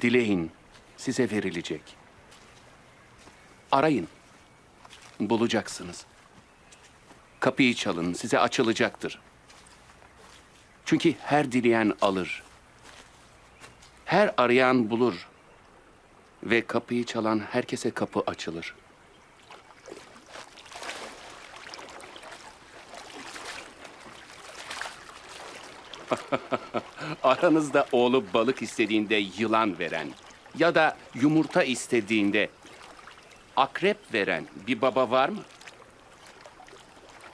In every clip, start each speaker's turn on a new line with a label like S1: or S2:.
S1: Dileyin, size verilecek. Arayın, bulacaksınız. Kapıyı çalın, size açılacaktır. Çünkü her dileyen alır. Her arayan bulur. Ve kapıyı çalan herkese kapı açılır. Aranızda oğlu balık istediğinde yılan veren ya da yumurta istediğinde akrep veren bir baba var mı?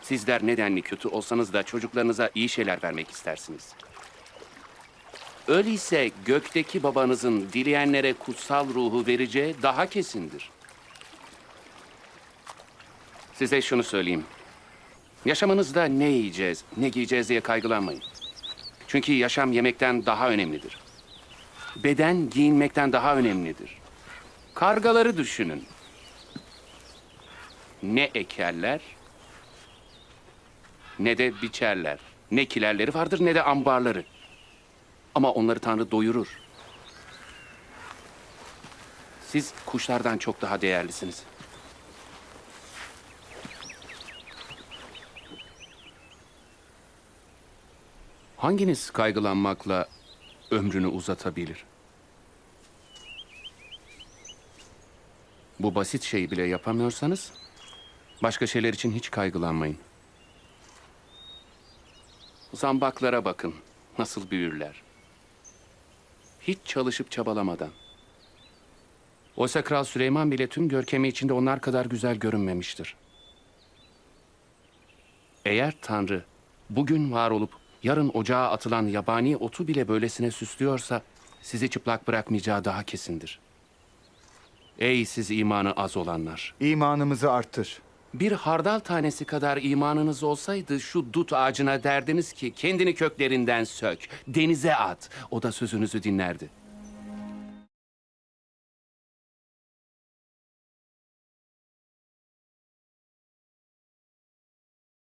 S1: Sizler nedenli kötü olsanız da çocuklarınıza iyi şeyler vermek istersiniz. Öyleyse gökteki babanızın dileyenlere kutsal ruhu vereceği daha kesindir. Size şunu söyleyeyim. Yaşamınızda ne yiyeceğiz, ne giyeceğiz diye kaygılanmayın. Çünkü yaşam yemekten daha önemlidir. Beden giyinmekten daha önemlidir. Kargaları düşünün. Ne ekerler, ne de biçerler. Ne kilerleri vardır ne de ambarları. Ama onları Tanrı doyurur. Siz kuşlardan çok daha değerlisiniz. Hanginiz kaygılanmakla ömrünü uzatabilir? Bu basit şeyi bile yapamıyorsanız başka şeyler için hiç kaygılanmayın. Zambaklara bakın nasıl büyürler. Hiç çalışıp çabalamadan. Oysa Kral Süleyman bile tüm görkemi içinde onlar kadar güzel görünmemiştir. Eğer Tanrı bugün var olup yarın ocağa atılan yabani otu bile böylesine süslüyorsa sizi çıplak bırakmayacağı daha kesindir. Ey siz imanı az olanlar!
S2: İmanımızı arttır.
S1: Bir hardal tanesi kadar imanınız olsaydı şu dut ağacına derdiniz ki kendini köklerinden sök, denize at. O da sözünüzü dinlerdi.